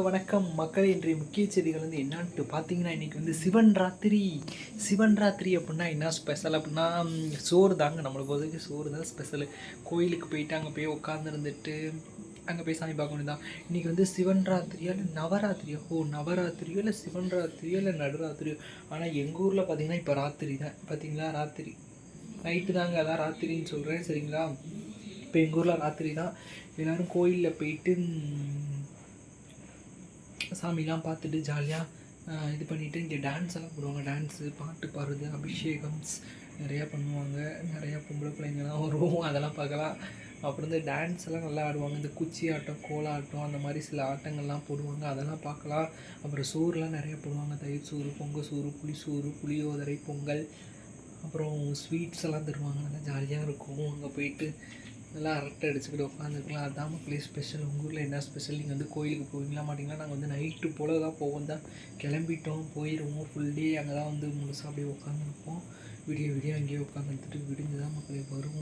வணக்கம். மக்கள் இன்றைய முக்கிய செய்திகள் வந்து என்னன்ட்டு பார்த்தீங்கன்னா இன்றைக்கி வந்து சிவன் ராத்திரி. சிவன் ராத்திரி அப்படின்னா என்ன ஸ்பெஷல் அப்படின்னா சோறு தாங்க நம்மளை போதுக்கு சோறு தான் ஸ்பெஷலு கோயிலுக்கு போயிட்டு அங்கே போய் உட்காந்துருந்துட்டு அங்கே போய் சாமி பார்க்க வேண்டியதான் இன்றைக்கி வந்து சிவன் ராத்திரியா இல்லை நவராத்திரியா? ஓ நவராத்திரியோ இல்லை சிவன் ராத்திரியோ இல்லை நடுராத்திரியோ? ஆனால் எங்கள் ஊரில் பார்த்தீங்கன்னா இப்போ ராத்திரி தான். பார்த்தீங்களா? ராத்திரி. நைட்டு தாங்க அதான் ராத்திரின்னு சொல்கிறேன் சரிங்களா? இப்போ எங்கள் ஊரில் ராத்திரி தான். எல்லோரும் கோயிலில் போயிட்டு சாமிலாம் பார்த்துட்டு ஜாலியாக இது பண்ணிவிட்டு இங்கே டான்ஸ் எல்லாம் போடுவாங்க. டான்ஸு பாட்டு பாடுறது அபிஷேகம்ஸ் நிறையா பண்ணுவாங்க. நிறையா பொம்பளை பிள்ளைங்கலாம் வரும் அதெல்லாம் பார்க்கலாம். அப்புறம் இந்த டான்ஸ் எல்லாம் நல்லா ஆடுவாங்க. இந்த குச்சி ஆட்டம் கோலாட்டம் அந்த மாதிரி சில ஆட்டங்கள்லாம் போடுவாங்க. அதெல்லாம் பார்க்கலாம். அப்புறம் சோறுலாம் நிறையா போடுவாங்க. தயிர் சோறு பொங்கல் சோறு புளி சோறு புளியோதரை பொங்கல். அப்புறம் ஸ்வீட்ஸ் எல்லாம் தருவாங்க. நல்லா ஜாலியாக இருக்கும். அங்கே போயிட்டு நல்லா அரட்டை அடிச்சுக்கிட்டு உட்காந்துருக்கலாம். அதான் மக்களே ஸ்பெஷல் உங்கள் ஊரில் என்ன ஸ்பெஷல் நீங்கள் வந்து கோயிலுக்கு போவீங்களா மாட்டிங்களா? நாங்கள் வந்து நைட்டு போல தான் போவோம். தான் கிளம்பிட்டோம் போயிடுவோம் ஃபுல் டே அங்கே தான் வந்து முழுசாக அப்படியே உட்காந்துருப்போம். விடிய விடிய அங்கேயே உட்காந்துட்டு விடிஞ்சு தான் மக்களே வருவோம்.